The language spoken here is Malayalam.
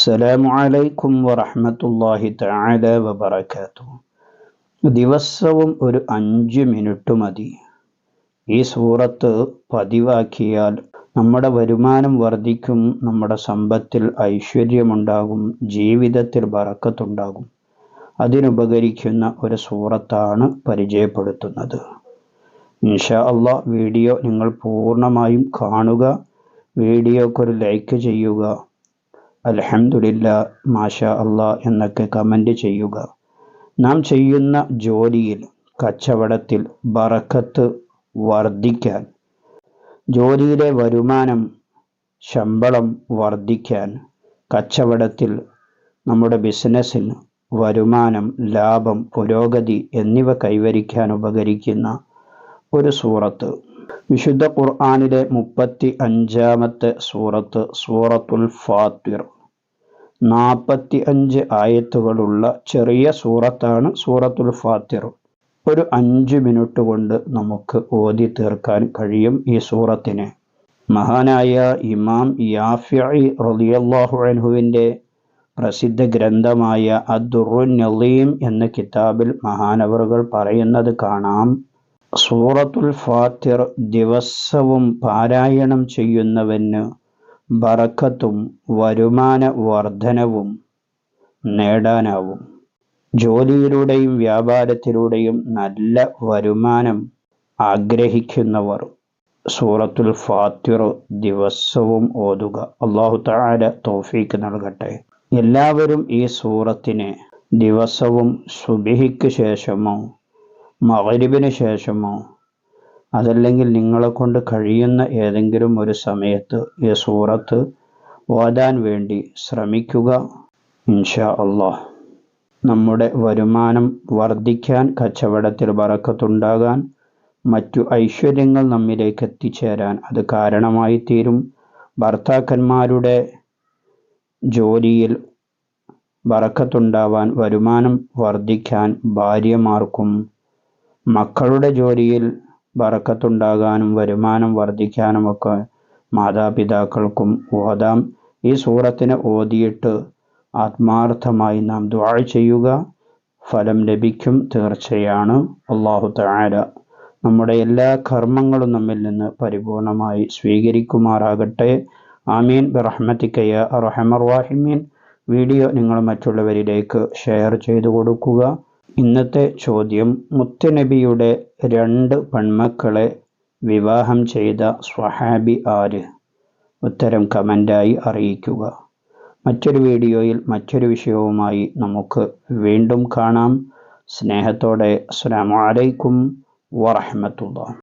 അസ്സലാമു അലൈക്കും വറഹമത്തല്ലാഹി തആല വബറകാതുഹു. ദിവസവും ഒരു അഞ്ച് മിനിറ്റ് മതി. ഈ സൂറത്ത് പതിവാക്കിയാൽ നമ്മുടെ വരുമാനം വർദ്ധിക്കും നമ്മുടെ സമ്പത്തിൽ ഐശ്വര്യമുണ്ടാകും ജീവിതത്തിൽ ബറക്കത്തുണ്ടാകും. അതിനുപകരിക്കുന്ന ഒരു സൂറത്താണ് പരിചയപ്പെടുത്തുന്നത്. ഇൻഷാ അള്ളാ വീഡിയോ നിങ്ങൾ പൂർണമായും കാണുക വീഡിയോക്കൊരു ലൈക്ക് ചെയ്യുക അലഹമുല്ല മാഷ അള്ളാ എന്നൊക്കെ കമന്റ് ചെയ്യുക. നാം ചെയ്യുന്ന ജോലിയിൽ കച്ചവടത്തിൽ ബറക്കത്ത് വർദ്ധിക്കാൻ ജോലിയിലെ വരുമാനം ശമ്പളം വർദ്ധിക്കാൻ കച്ചവടത്തിൽ നമ്മുടെ ബിസിനസ്സിൽ വരുമാനം ലാഭം പുരോഗതി എന്നിവ കൈവരിക്കാൻ ഉപകരിക്കുന്ന ഒരു സൂറത്ത്. വിശുദ്ധ ഖുർആാനിലെ മുപ്പത്തി അഞ്ചാമത്തെ സൂറത്ത് സൂറത്തുൽ ഫാത്തിർ. നാൽപ്പത്തി അഞ്ച് ആയത്തുകളുള്ള ചെറിയ സൂറത്താണ് സൂറത്തുൽ ഫാത്തിർ. ഒരു അഞ്ച് മിനിറ്റ് കൊണ്ട് നമുക്ക് ഓതി തീർക്കാൻ കഴിയും ഈ സൂറത്തിനെ. മഹാനായ ഇമാം യാഫി റലിയല്ലാഹു പ്രസിദ്ധ ഗ്രന്ഥമായ അദ്ദുറുൻ നലീം എന്ന കിതാബിൽ മഹാനവറുകൾ പറയുന്നത് കാണാം. സൂറത്തുൽ ഫാത്തിർ ദിവസവും പാരായണം ചെയ്യുന്നവന് ബറക്കത്തും വരുമാന വർധനവും നേടാനാവും. ജോലിയിലൂടെയും വ്യാപാരത്തിലൂടെയും നല്ല വരുമാനം ആഗ്രഹിക്കുന്നവർ സൂറത്തുൽ ഫാത്തിർ ദിവസവും ഓതുക. അള്ളാഹു താര തോഫീക്ക് നൽകട്ടെ. എല്ലാവരും ഈ സൂറത്തിനെ ദിവസവും സുബിഹിക്ക് ശേഷമോ മകരിബിന് ശേഷമോ? അതല്ലെങ്കിൽ നിങ്ങളെ കൊണ്ട് കഴിയുന്ന ഏതെങ്കിലും ഒരു സമയത്ത് ഈ സൂറത്ത് ഓതാൻ വേണ്ടി ശ്രമിക്കുക? ഇൻഷാ അള്ളാഹ്. നമ്മുടെ വരുമാനം വർദ്ധിക്കാൻ കച്ചവടത്തിൽ വറക്കത്തുണ്ടാകാൻ മറ്റു ഐശ്വര്യങ്ങൾ നമ്മിലേക്ക് എത്തിച്ചേരാൻ അത് കാരണമായി തീരും. ഭർത്താക്കന്മാരുടെ ജോലിയിൽ വറക്കത്തുണ്ടാവാൻ വരുമാനം വർദ്ധിക്കാൻ ഭാര്യമാർക്കും മക്കളുടെ ജോലിയിൽ ബറക്കത്തുണ്ടാകാനും വരുമാനം വർദ്ധിക്കാനുമൊക്കെ മാതാപിതാക്കൾക്കും ഓതാം. ഈ സൂറത്തിനെ ഓതിയിട്ട് ആത്മാർത്ഥമായി നാം ദുആ ചെയ്യുക. ഫലം ലഭിക്കും തീർച്ചയാണ്. അള്ളാഹു താര നമ്മുടെ എല്ലാ കർമ്മങ്ങളും നമ്മിൽ നിന്ന് പരിപൂർണമായി സ്വീകരിക്കുമാറാകട്ടെ. ആമീൻ. ബറഹ്മത്തിക്കയ റഹമർ വാഹിമീൻ വീഡിയോ നിങ്ങൾ മറ്റുള്ളവരിലേക്ക് ഷെയർ ചെയ്തു കൊടുക്കുക. ഇന്നത്തെ ചോദ്യം മുത്തുനബിയുടെ രണ്ട് പെൺമക്കളെ വിവാഹം ചെയ്ത സ്വഹാബി ആര്? ഉത്തരം കമന്റായി അറിയിക്കുക. മറ്റൊരു വീഡിയോയിൽ മറ്റൊരു വിഷയവുമായി നമുക്ക് വീണ്ടും കാണാം. സ്നേഹത്തോടെ അസ്സാം വലൈക്കും വറഹമത്തുള്ള